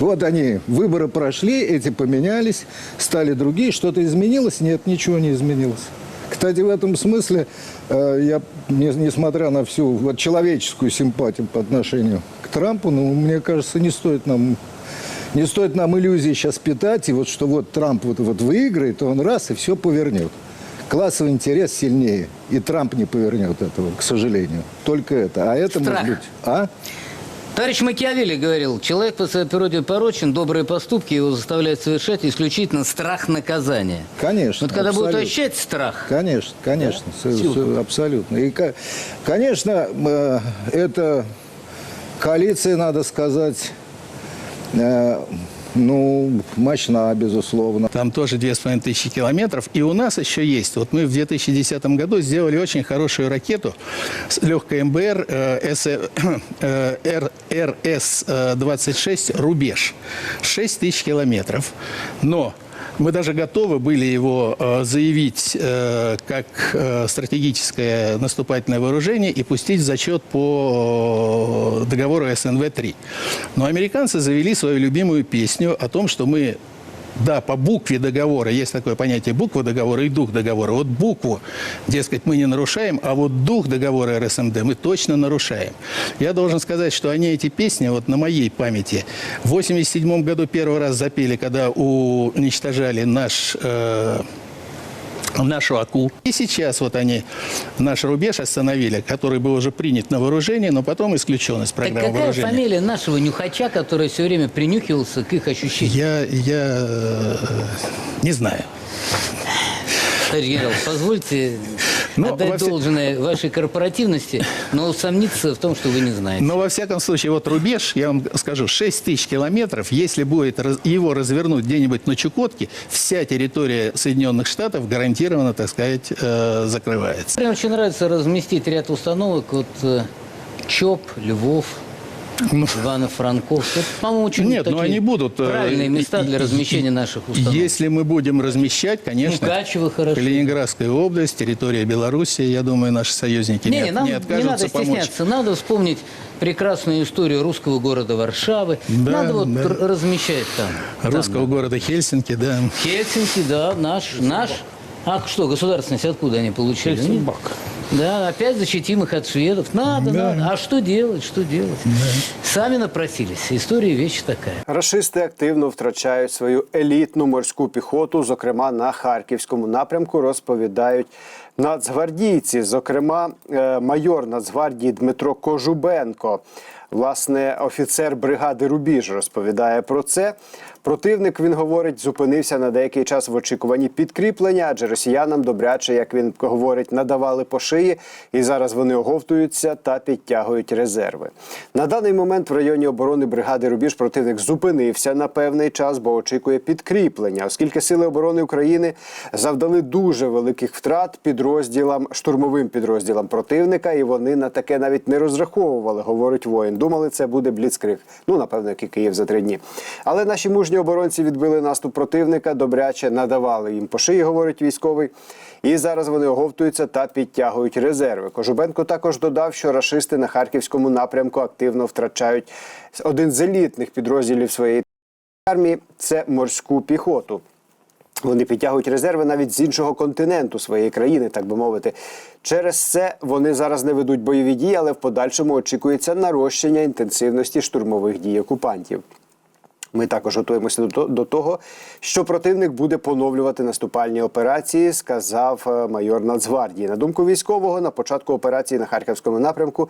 Вот они, выборы прошли, эти поменялись, стали другие, что-то изменилось? Нет, ничего не изменилось. Кстати, в этом смысле э, я, не- несмотря на всю вот, человеческую симпатию по отношению к Трампу, ну, мне кажется, не стоит нам не стоит нам иллюзий сейчас питать, и вот что вот Трамп вот, вот выиграет, он раз и все повернет. Классовый интерес сильнее, и Трамп не повернет этого, к сожалению. Только это. А это Страх. может быть... А? Товарищ Макиавелли говорил, человек по своей природе порочен, добрые поступки его заставляют совершать исключительно страх наказания. Конечно. Вот когда будет абсолютно. ощущать страх, Конечно, конечно, Да? Силка. с- абсолютно. И, ко- конечно, э, эта коалиция, надо сказать, э, ну, мощна, безусловно. Там тоже 2500 километров. И у нас еще есть. Вот мы в 2010 году сделали очень хорошую ракету с легкой МБР э, С- э, Р- РС-26 «Рубеж». 6 тысяч километров. Но мы даже готовы были его э, заявить э, как э, стратегическое наступательное вооружение и пустить в зачет по э, договору СНВ-3. Но американцы завели свою любимую песню о том, что мы да, по букве договора, есть такое понятие буква договора и дух договора. Вот букву, дескать, мы не нарушаем, а вот дух договора РСМД мы точно нарушаем. Я должен сказать, что они эти песни, вот на моей памяти, в 87 году первый раз запели, когда уничтожали наш... э, нашу АКУ. И сейчас вот они наш рубеж остановили, который был уже принят на вооружение, но потом исключен из так программы какая вооружения. фамилия нашего нюхача, который все время принюхивался к их ощущениям? Я, я э, не знаю. Товарищ генерал, позвольте Ну, отдать во все- должное вашей корпоративности, но усомниться в том, что вы не знаете. Но во всяком случае, вот рубеж, я вам скажу, 6 тысяч километров, если будет раз- его развернуть где-нибудь на Чукотке, вся территория Соединенных Штатов гарантированно, так сказать, э, закрывается. Мне очень нравится разместить ряд установок вот э, ЧОП, Львов, Ну, Ивано-Франковск. Это, по-моему, очень Нет, но такие они будут, э, правильные места для размещения наших установок. Если мы будем размещать, конечно, Мукачево хорошо. Калининградская область, территория Белоруссии, я думаю, наши союзники Не, не, нам не не откажутся надо помочь. стесняться. Надо вспомнить прекрасную историю русского города Варшавы. Да, надо вот да. р- размещать там. Там, Русского да. города Хельсинки, да. Хельсинки, да, наш, наш. А что, государственность откуда они получили? Хельсинбак. Да, опять защитим их от шведов. Надо, Да. надо. А что делать, что делать? Сами напросились. История вещь такая. Рашисти активно втрачають свою елітну морську піхоту, зокрема на харківському напрямку, розповідають нацгвардійці. Зокрема, е, майор Нацгвардії Дмитро Кожубенко, власне, офіцер бригади Рубіж, розповідає про це. Противник він говорить, зупинився на деякий час в очікуванні підкріплення, адже росіянам добряче, як він говорить, надавали по шиї, і зараз вони оговтуються та підтягують резерви. На даний момент в районі оборони бригади Рубіж противник зупинився на певний час, бо очікує підкріплення, оскільки сили оборони України завдали дуже великих втрат підрозділам, штурмовим підрозділам противника, і вони на таке навіть не розраховували, говорить воїн. Думали, це буде бліцкриг. Ну, напевно, як і Київ за три дні. Але наші мужні оборонці відбили наступ противника, добряче надавали їм по шиї, говорить військовий. І зараз вони оговтуються та підтягують резерви. Кожубенко також додав, що рашисти на харківському напрямку активно втрачають один з елітних підрозділів своєї армії це морську піхоту. Вони підтягують резерви навіть з іншого континенту своєї країни, так би мовити. Через це вони зараз не ведуть бойові дії, але в подальшому очікується нарощення інтенсивності штурмових дій окупантів. Ми також готуємося до, того, що противник буде поновлювати наступальні операції, сказав е, майор Нацгвардії. На думку військового, на початку операції на харківському напрямку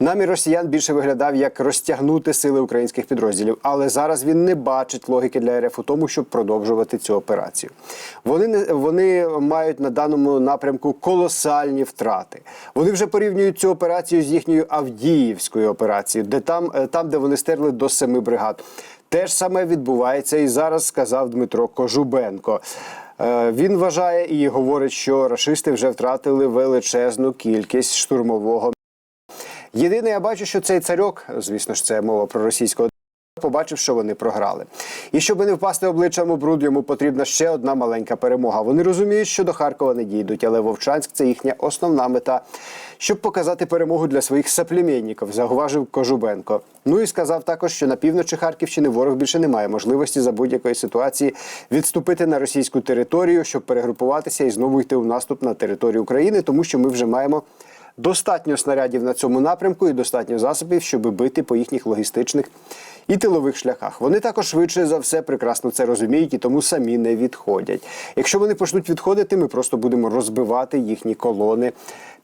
намір росіян більше виглядав як розтягнути сили українських підрозділів. Але зараз він не бачить логіки для РФ у тому, щоб продовжувати цю операцію. Вони не вони мають на даному напрямку колосальні втрати. Вони вже порівнюють цю операцію з їхньою Авдіївською операцією, де там, е, там, де вони стерли до семи бригад. Те ж саме відбувається і зараз, сказав Дмитро Кожубенко. Е, Він вважає і говорить, що рашисти вже втратили величезну кількість штурмового. Єдине, я бачу, що цей царьок, звісно ж, це мова про російського побачив, що вони програли. І щоб не впасти обличчям у бруд, йому потрібна ще одна маленька перемога. Вони розуміють, що до Харкова не дійдуть, але Вовчанськ це їхня основна мета. Щоб показати перемогу для своїх соплеменників, зауважив Кожубенко. Ну і сказав також, що на півночі Харківщини ворог більше не має можливості за будь-якої ситуації відступити на російську територію, щоб перегрупуватися і знову йти в наступ на територію України, тому що ми вже маємо достатньо снарядів на цьому напрямку і достатньо засобів, щоб бити по їхніх логістичних і тилових шляхах. Вони також швидше за все прекрасно це розуміють і тому самі не відходять. Якщо вони почнуть відходити, ми просто будемо розбивати їхні колони.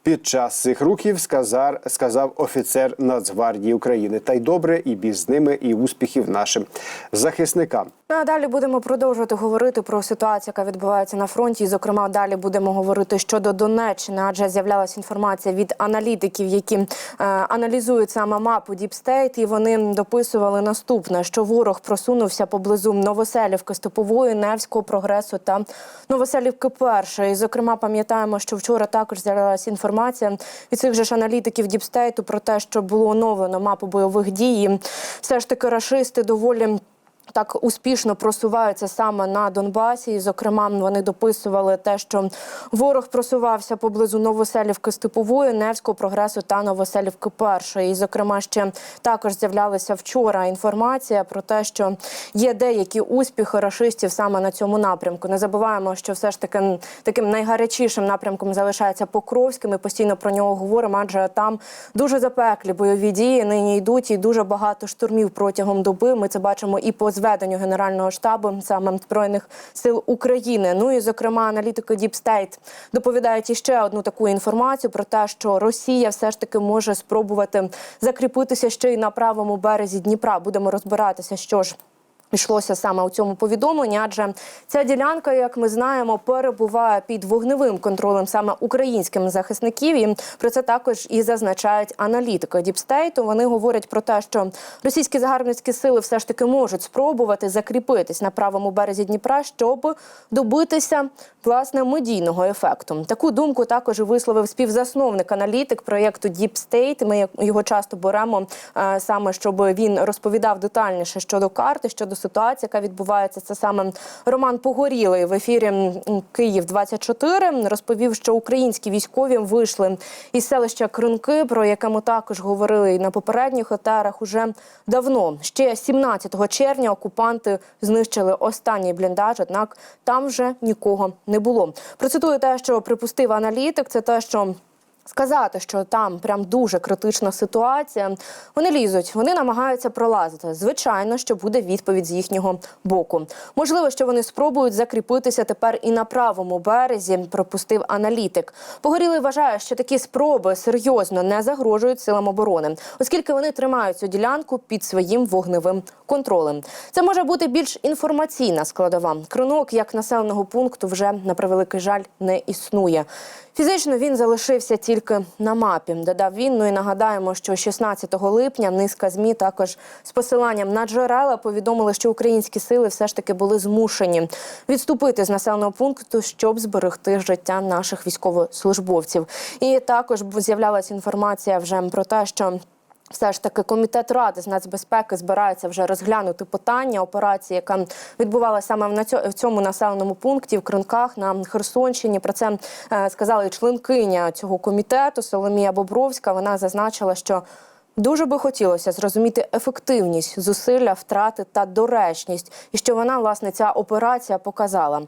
Під час цих рухів сказав, сказав офіцер Нацгвардії України. Та й добре, і біз ними, і успіхів нашим захисникам. Ну, а далі будемо продовжувати говорити про ситуацію, яка відбувається на фронті. І, зокрема, далі будемо говорити щодо Донеччини, адже з'являлася інформація від аналітиків, які е, аналізують саме мапу Діпстейт, і вони дописували наступне: що ворог просунувся поблизу Новоселівки, Степової, Невського прогресу та Новоселівки. Першої. І, зокрема, пам'ятаємо, що вчора також з'явилася інформація від цих же ж аналітиків Діпстейту про те, що було оновлено мапу бойових дій. І все ж таки рашисти доволі. Так успішно просуваються саме на Донбасі. І, зокрема, вони дописували те, що ворог просувався поблизу Новоселівки Степової, Невського прогресу та Новоселівки Першої. І, зокрема, ще також з'являлася вчора інформація про те, що є деякі успіхи рашистів саме на цьому напрямку. Не забуваємо, що все ж таки таким найгарячішим напрямком залишається Покровський. Ми постійно про нього говоримо, адже там дуже запеклі бойові дії нині йдуть, і дуже багато штурмів протягом доби. Ми це бачимо і по зведенню Генерального штабу саме Збройних сил України. Ну і зокрема, аналітики Deep State доповідають іще одну таку інформацію про те, що Росія все ж таки може спробувати закріпитися ще й на правому березі Дніпра. Будемо розбиратися, що ж. Йшлося саме у цьому повідомленні, адже ця ділянка, як ми знаємо, перебуває під вогневим контролем саме українських захисників. І про це також і зазначають аналітики Діпстейту. Вони говорять про те, що російські загарбницькі сили все ж таки можуть спробувати закріпитись на правому березі Дніпра, щоб добитися власне медійного ефекту. Таку думку також висловив співзасновник аналітик проєкту State. Ми його часто беремо е, саме, щоб він розповідав детальніше щодо карти, щодо ситуації, яка відбувається. Це саме Роман Погорілий в ефірі Київ 24 розповів, що українські військові вийшли із селища Кринки, про яке ми також говорили і на попередніх етерах. Уже давно ще 17 червня окупанти знищили останній бліндаж, однак там вже нікого не було. Процитую те, що припустив аналітик. Це те, що Сказати, що там прям дуже критична ситуація. Вони лізуть, вони намагаються пролазити. Звичайно, що буде відповідь з їхнього боку. Можливо, що вони спробують закріпитися тепер і на правому березі. Пропустив аналітик. Погорілий вважає, що такі спроби серйозно не загрожують силам оборони, оскільки вони тримають цю ділянку під своїм вогневим контролем. Це може бути більш інформаційна складова. Кринок як населеного пункту вже на превеликий жаль не існує. Фізично він залишився тільки на мапі. Додав він. Ну і нагадаємо, що 16 липня низка змі також з посиланням на джерела повідомили, що українські сили все ж таки були змушені відступити з населеного пункту, щоб зберегти життя наших військовослужбовців. І також з'являлася інформація вже про те, що. Все ж таки, комітет ради з нацбезпеки збирається вже розглянути питання операції, яка відбувалася саме в цьому населеному пункті в Кринках на Херсонщині. Про це е, сказала і членкиня цього комітету Соломія Бобровська. Вона зазначила, що Дуже би хотілося зрозуміти ефективність зусилля, втрати та доречність, і що вона власне ця операція показала.